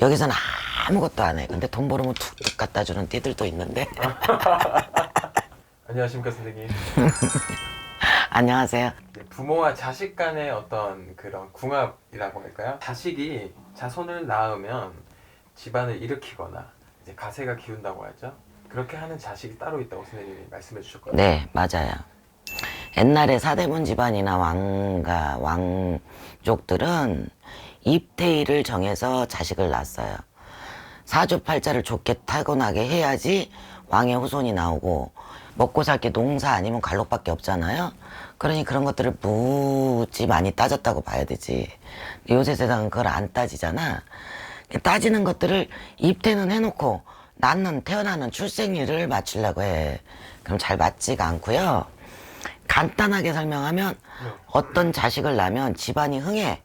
여기서는 아무것도 안 해. 근데 돈 벌으면 툭툭 갖다 주는 띠들도 있는데. 안녕하십니까 선생님. 안녕하세요. 네, 부모와 자식 간의 어떤 그런 궁합이라고 할까요? 자식이 자손을 낳으면 집안을 일으키거나 이제 가세가 기운다고 하죠. 그렇게 하는 자식이 따로 있다고 선생님이 말씀해 주셨거든요. 네, 맞아요. 옛날에 사대문 집안이나 왕가, 왕족들은 입대일을 정해서 자식을 낳았어요. 사주팔자를 좋게 타고나게 해야지 왕의 후손이 나오고 먹고 살 게 농사 아니면 갈록밖에 없잖아요. 그러니 그런 것들을 무지 많이 따졌다고 봐야 되지. 요새 세상은 그걸 안 따지잖아. 따지는 것들을 입대는 해놓고 낳는 태어나는 출생일을 맞추려고 해. 그럼 잘 맞지가 않고요. 간단하게 설명하면 어떤 자식을 낳으면 집안이 흥해.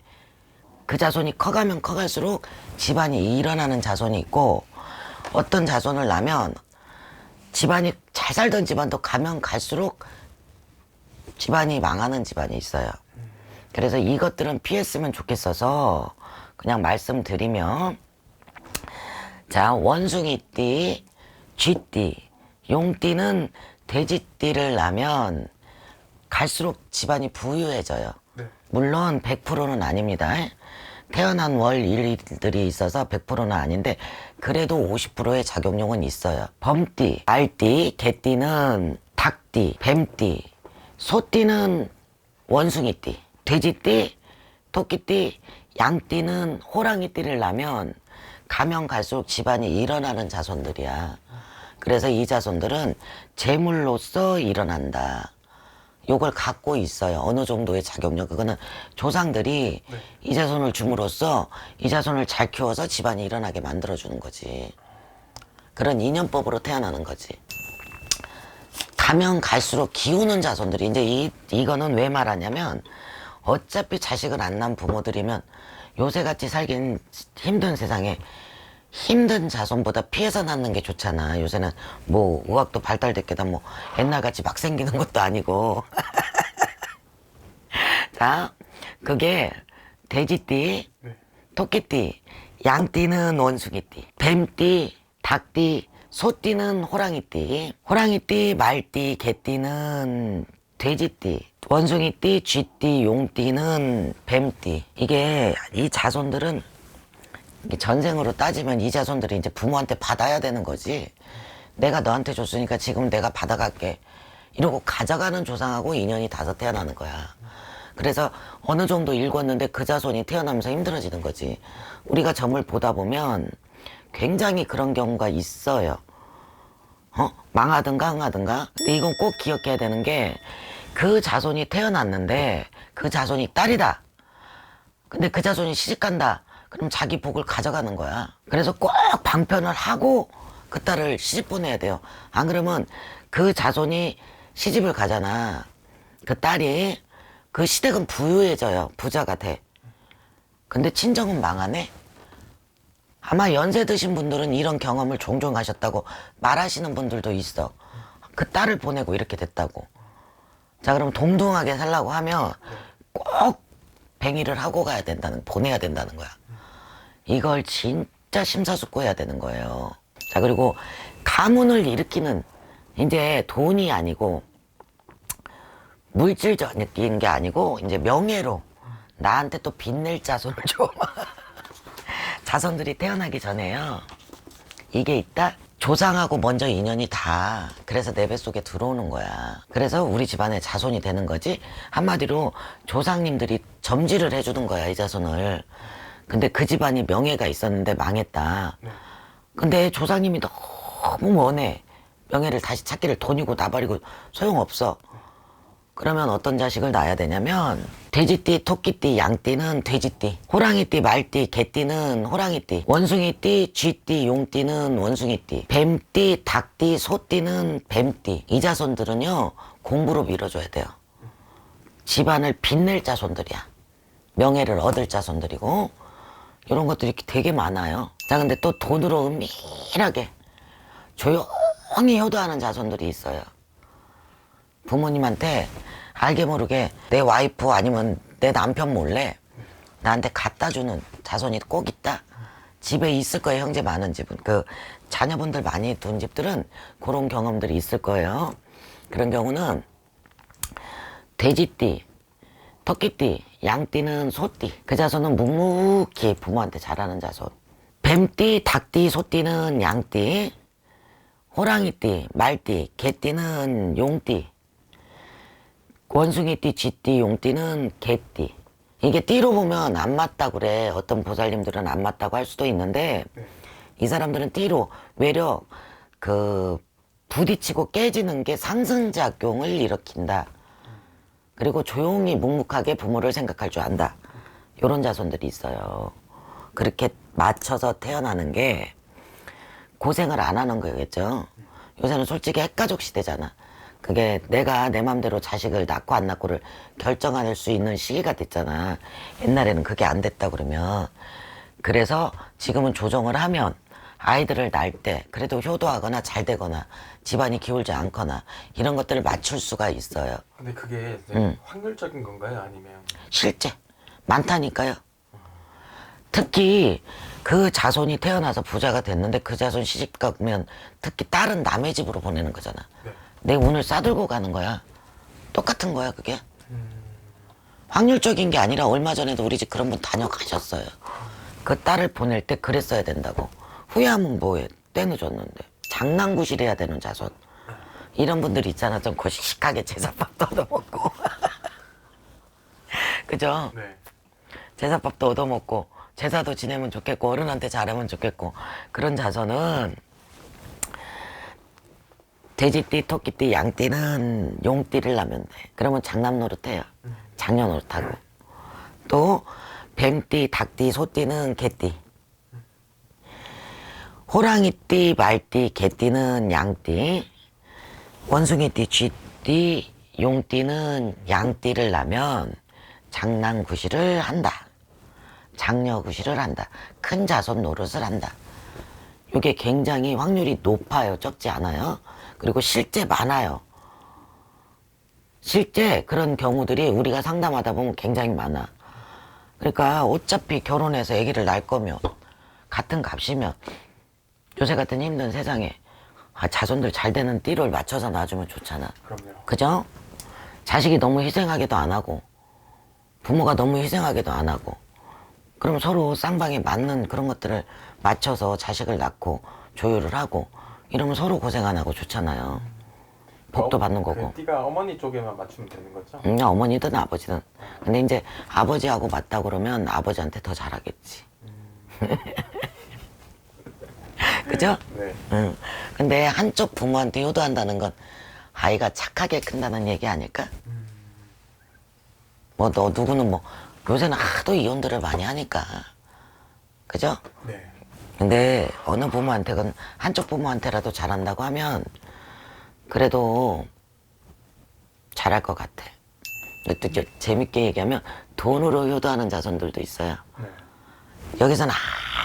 그 자손이 커가면 커갈수록 집안이 일어나는 자손이 있고 어떤 자손을 낳으면 집안이 잘 살던 집안도 가면 갈수록 집안이 망하는 집안이 있어요. 그래서 이것들은 피했으면 좋겠어서 그냥 말씀드리면 자 원숭이띠, 쥐띠, 용띠는 돼지띠를 낳으면 갈수록 집안이 부유해져요. 네. 물론 100%는 아닙니다. 태어난 월 일들이 있어서 100%는 아닌데 그래도 50%의 작용력은 있어요. 범띠, 알띠, 개띠는 닭띠, 뱀띠, 소띠는 원숭이띠, 돼지띠, 토끼띠, 양띠는 호랑이띠를 낳으면 가면 갈수록 집안이 일어나는 자손들이야. 그래서 이 자손들은 재물로서 일어난다. 요걸 갖고 있어요. 어느 정도의 자격력. 그거는 조상들이 네. 이 자손을 줌으로써 이 자손을 잘 키워서 집안이 일어나게 만들어주는 거지. 그런 인연법으로 태어나는 거지. 가면 갈수록 기우는 자손들이 이제 이 이거는 왜 말하냐면 어차피 자식을 안 낳은 부모들이면 요새같이 살긴 힘든 세상에 힘든 자손보다 피해서 낳는 게 좋잖아. 요새는 뭐 의학도 발달됐게다 뭐 옛날같이 막 생기는 것도 아니고. 자, 그게 돼지띠, 네. 토끼띠, 양띠는 원숭이띠, 뱀띠, 닭띠, 소띠는 호랑이띠, 호랑이띠, 말띠, 개띠는 돼지띠, 원숭이띠, 쥐띠, 용띠는 뱀띠. 이게 이 자손들은 전생으로 따지면 이 자손들이 이제 부모한테 받아야 되는 거지. 내가 너한테 줬으니까 지금 내가 받아갈게. 이러고 가져가는 조상하고 인연이 닿아서 태어나는 거야. 그래서 어느 정도 읽었는데 그 자손이 태어나면서 힘들어지는 거지. 우리가 점을 보다 보면 굉장히 그런 경우가 있어요. 어? 망하든가 흥하든가. 근데 이건 꼭 기억해야 되는 게 그 자손이 태어났는데 그 자손이 딸이다. 근데 그 자손이 시집간다. 그럼 자기 복을 가져가는 거야. 그래서 꼭 방편을 하고 그 딸을 시집 보내야 돼요. 안 그러면 그 자손이 시집을 가잖아. 그 딸이 그 시댁은 부유해져요. 부자가 돼. 근데 친정은 망하네. 아마 연세 드신 분들은 이런 경험을 종종 하셨다고 말하시는 분들도 있어. 그 딸을 보내고 이렇게 됐다고. 자, 그럼 동등하게 살라고 하면 꼭 뱅이를 하고 가야 된다는, 보내야 된다는 거야. 이걸 진짜 심사숙고해야 되는 거예요. 자, 그리고 가문을 일으키는 이제 돈이 아니고 물질적인 게 아니고 이제 명예로 나한테 또 빚낼 자손을 줘. 자손들이 태어나기 전에요. 이게 있다? 조상하고 먼저 인연이 다 그래서 내 뱃속에 들어오는 거야. 그래서 우리 집안에 자손이 되는 거지. 한마디로 조상님들이 점지를 해주는 거야, 이 자손을. 근데 그 집안이 명예가 있었는데 망했다. 근데 조상님이 너무 원해. 명예를 다시 찾기를 돈이고 나발이고 소용없어. 그러면 어떤 자식을 낳아야 되냐면 돼지띠, 토끼띠, 양띠는 돼지띠, 호랑이띠, 말띠, 개띠는 호랑이띠, 원숭이띠, 쥐띠, 용띠는 원숭이띠, 뱀띠, 닭띠, 소띠는 뱀띠. 이 자손들은요 공부로 밀어줘야 돼요. 집안을 빛낼 자손들이야. 명예를 얻을 자손들이고 이런 것들이 되게 많아요. 자 근데 또 돈으로 은밀하게 조용히 효도하는 자손들이 있어요. 부모님한테 알게 모르게 내 와이프 아니면 내 남편 몰래 나한테 갖다 주는 자손이 꼭 있다. 집에 있을 거예요, 형제 많은 집은. 그 자녀분들 많이 둔 집들은 그런 경험들이 있을 거예요. 그런 경우는 돼지띠, 토끼띠, 양띠는 소띠. 그 자손은 묵묵히 부모한테 잘하는 자손. 뱀띠, 닭띠, 소띠는 양띠. 호랑이띠, 말띠, 개띠는 용띠. 원숭이띠, 쥐띠, 용띠는 개띠. 이게 띠로 보면 안 맞다 그래. 어떤 보살님들은 안 맞다고 할 수도 있는데 네. 이 사람들은 띠로 외려 그 부딪히고 깨지는 게 상승작용을 일으킨다. 그리고 조용히 묵묵하게 부모를 생각할 줄 안다. 요런 자손들이 있어요. 그렇게 맞춰서 태어나는 게 고생을 안 하는 거겠죠. 요새는 솔직히 핵가족 시대잖아. 그게 내가 내 맘대로 자식을 낳고 안 낳고를 결정할 수 있는 시기가 됐잖아. 옛날에는 그게 안 됐다 그러면. 그래서 지금은 조정을 하면 아이들을 낳을 때 그래도 효도하거나 잘 되거나 집안이 기울지 않거나 이런 것들을 맞출 수가 있어요. 근데 그게 이제 음. 확률적인 건가요? 아니면 실제 많다니까요. 특히 그 자손이 태어나서 부자가 됐는데 그 자손 시집 가면 특히 딸은 남의 집으로 보내는 거잖아. 네. 내 운을 싸들고 가는 거야. 똑같은 거야 그게. 음, 확률적인 게 아니라 얼마 전에도 우리 집 그런 분 다녀가셨어요. 그 딸을 보낼 때 그랬어야 된다고. 후회하면 뭐해. 떼놓줬는데. 장난구실 해야 되는 자손. 이런 분들 있잖아. 좀 고식식하게 제사밥도 얻어먹고. 그죠? 네. 제사밥도 얻어먹고 제사도 지내면 좋겠고 어른한테 잘하면 좋겠고 그런 자손은 돼지띠, 토끼띠, 양띠는 용띠를 낳으면 돼. 그러면 장남 노릇해요. 장녀 노릇하고. 또 뱀띠, 닭띠, 소띠는 개띠. 호랑이띠, 말띠, 개띠는 양띠. 원숭이띠, 쥐띠, 용띠는 양띠를 낳으면 장난구실을 한다. 장녀구실을 한다. 큰 자손 노릇을 한다. 이게 굉장히 확률이 높아요. 적지 않아요. 그리고 실제 많아요. 실제 그런 경우들이 우리가 상담하다 보면 굉장히 많아. 그러니까 어차피 결혼해서 아기를 낳을 거면 같은 값이면 요새 같은 힘든 세상에 아, 자손들 잘 되는 띠를 맞춰서 놔주면 좋잖아. 그럼요. 그죠? 자식이 너무 희생하기도 안 하고 부모가 너무 희생하기도 안 하고 그럼 서로 쌍방에 맞는 그런 것들을 맞춰서 자식을 낳고 조율을 하고 이러면 서로 고생 안 하고 좋잖아요. 복도 어, 받는 거고. 그 띠가 어머니 쪽에만 맞추면 되는 거죠? 음, 어머니든 아버지든. 근데 이제 아버지하고 맞다 그러면 아버지한테 더 잘하겠지. 그죠? 네. 응. 근데 한쪽 부모한테 효도한다는 건 아이가 착하게 큰다는 얘기 아닐까? 뭐 너 누구는 뭐 요새는 하도 이혼들을 많이 하니까 그죠? 네. 근데 어느 부모한테건 한쪽 부모한테라도 잘한다고 하면 그래도 잘할 것 같아. 또 저- 재밌게 얘기하면 돈으로 효도하는 자손들도 있어요. 네. 여기서는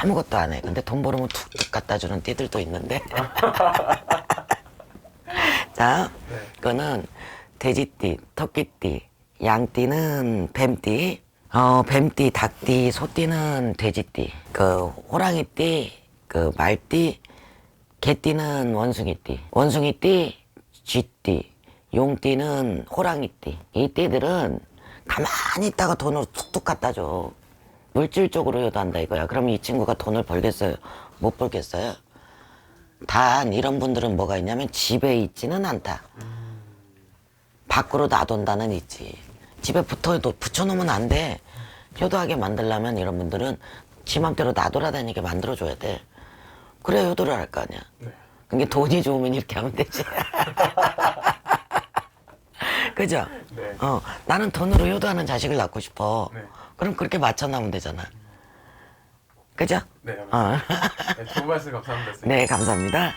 아무것도 안 해. 근데 돈 벌으면 툭툭 갖다 주는 띠들도 있는데. 자, 네. 그거는 돼지띠, 토끼띠, 양띠는 뱀띠, 어, 뱀띠, 닭띠, 소띠는 돼지띠, 그 호랑이띠, 그 말띠, 개띠는 원숭이띠, 원숭이띠, 쥐띠, 용띠는 호랑이띠. 이 띠들은 가만히 있다가 돈을 툭툭 갖다 줘. 물질적으로 효도한다 이거야. 그럼 이 친구가 돈을 벌겠어요? 못 벌겠어요? 단 이런 분들은 뭐가 있냐면 집에 있지는 않다. 밖으로 놔둔다는 있지. 집에 붙어도 붙여놓으면 안 돼. 효도하게 만들려면 이런 분들은 지 맘대로 놔돌아다니게 만들어줘야 돼. 그래야 효도를 할 거 아니야. 네. 그게 돈이 좋으면 이렇게 하면 되지. 그죠? 네. 어, 나는 돈으로 효도하는 자식을 낳고 싶어. 네. 그럼 그렇게 맞춰나면 되잖아. 그죠? 네. 어. 네. 좋은 말씀 감사합니다. 선생님. 네, 감사합니다.